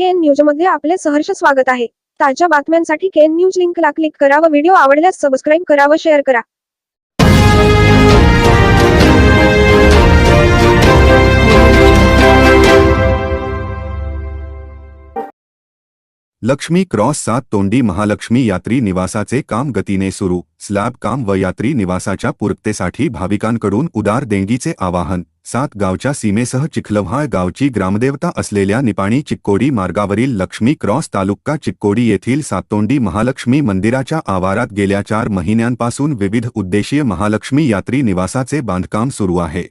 केन न्यूजमध्ये आपले सहर्ष स्वागत आहे. ताज्या बातम्यांसाठी केन न्यूज लिंकला क्लिक करा व व्हिडिओ आवडल्यास सबस्क्राईब करा व शेअर करा. लक्ष्मी क्रॉस सात तोंडी महालक्ष्मी यात्री निवासाचे काम गतीने सुरू. स्लॅब काम व यात्री निवासाच्या पूर्ततेसाठी भाविकांकडून उदार देणगीचे आवाहन. सात गावच्या सीमेसह चिखलव्हाळ गावची ग्रामदेवता असलेल्या निपाणी चिक्कोडी मार्गावरील लक्ष्मी क्रॉस तालुका चिक्कोडी येथील सातोंडी महालक्ष्मी मंदिराच्या आवारात गेल्या चार महिन्यांपासून विविध उद्देशीय महालक्ष्मी यात्री निवासाचे बांधकाम सुरू आहे.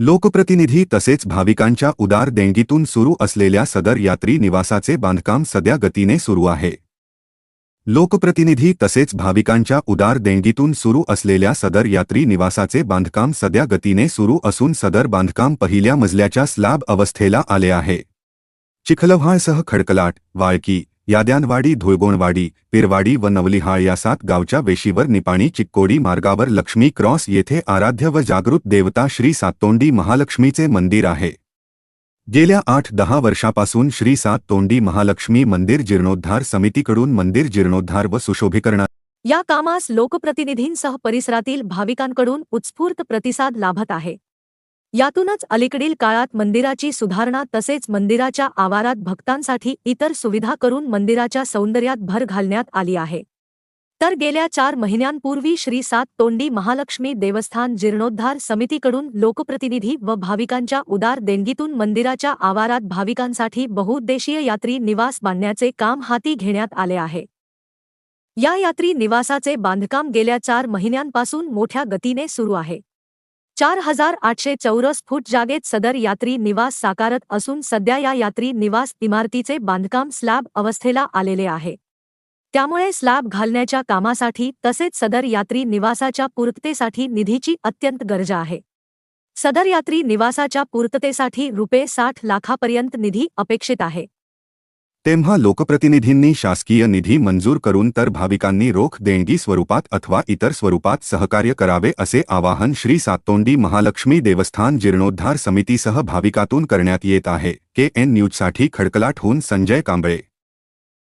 लोकप्रतिनिधी तसेच भाविकांच्या उदार देणगीतून सुरू असलेल्या सदर यात्री निवासाचे बांधकाम सध्या गतीने सुरू आहे. लोकप्रतिनिधी तसेच भाविकांच्या उदार देणगीतून सुरू असलेल्या सदर यात्री निवासाचे बांधकाम सध्या गतीने सुरू असून सदर बांधकाम पहिल्या मजल्याच्या स्लॅब अवस्थेला आले आहे. चिखलव्हाळसह खडकलाट वाळकी याद्यांवाडी धुळगोणवाडी पिरवाडी व नवलिहाळ या सात गावच्या वेशीवर निपाणी चिक्कोडी मार्गावर लक्ष्मी क्रॉस येथे आराध्य व जागृत देवता श्री साततोंडी महालक्ष्मीचे मंदिर आहे. गेल्या आठ दहा वर्षापासून श्री साततोंडी महालक्ष्मी मंदिर जीर्णोद्धार समितीकडून मंदिर जीर्णोद्धार व सुशोभीकरणा या कामास लोकप्रतिनिधींसह परिसरातील भाविकांकडून उत्स्फूर्त प्रतिसाद लाभत आहे. यातूनच अलीकडील काळात मंदिराची सुधारणा तसेच मंदिराच्या आवारात भक्तांसाठी इतर सुविधा करून मंदिराच्या सौंदर्यात भर घालण्यात आली आहे. तर गेल्या चार महिन्यांपूर्वी श्री सात तोंडी महालक्ष्मी देवस्थान जीर्णोद्धार समितीकडून लोकप्रतिनिधी व भाविकांच्या उदार देणगीतून मंदिराच्या आवारात भाविकांसाठी बहुउद्देशीय यात्री निवास बांधण्याचे काम हाती घेण्यात आले आहे. या यात्री निवासाचे बांधकाम गेल्या चार महिन्यांपासून मोठ्या गतीने सुरू आहे. चार हजार आठशे चौरस फूट जागेत सदर यात्री निवास साकारत असून सध्या या यात्री निवास इमारतीचे बांधकाम स्लॅब अवस्थेला आलेले आहे. त्यामुळे स्लॅब घालण्याच्या कामासाठी तसेच सदर यात्री निवासाच्या पूर्ततेसाठी निधीची अत्यंत गरज आहे. सदर यात्री निवासाच्या पूर्ततेसाठी रुपये साठ लाखापर्यंत निधी अपेक्षित आहे. तेव्हा लोकप्रतिनिधींनी शासकीय निधी मंजूर करून तर भाविकांनी रोख देणगी स्वरूपात अथवा इतर स्वरूपात सहकार्य करावे असे आवाहन श्री सातोंडी महालक्ष्मी देवस्थान जीर्णोद्धार समितीसह भाविकातून करण्यात येत आहे. के एन न्यूजसाठी खडकलाटहून संजय कांबळे.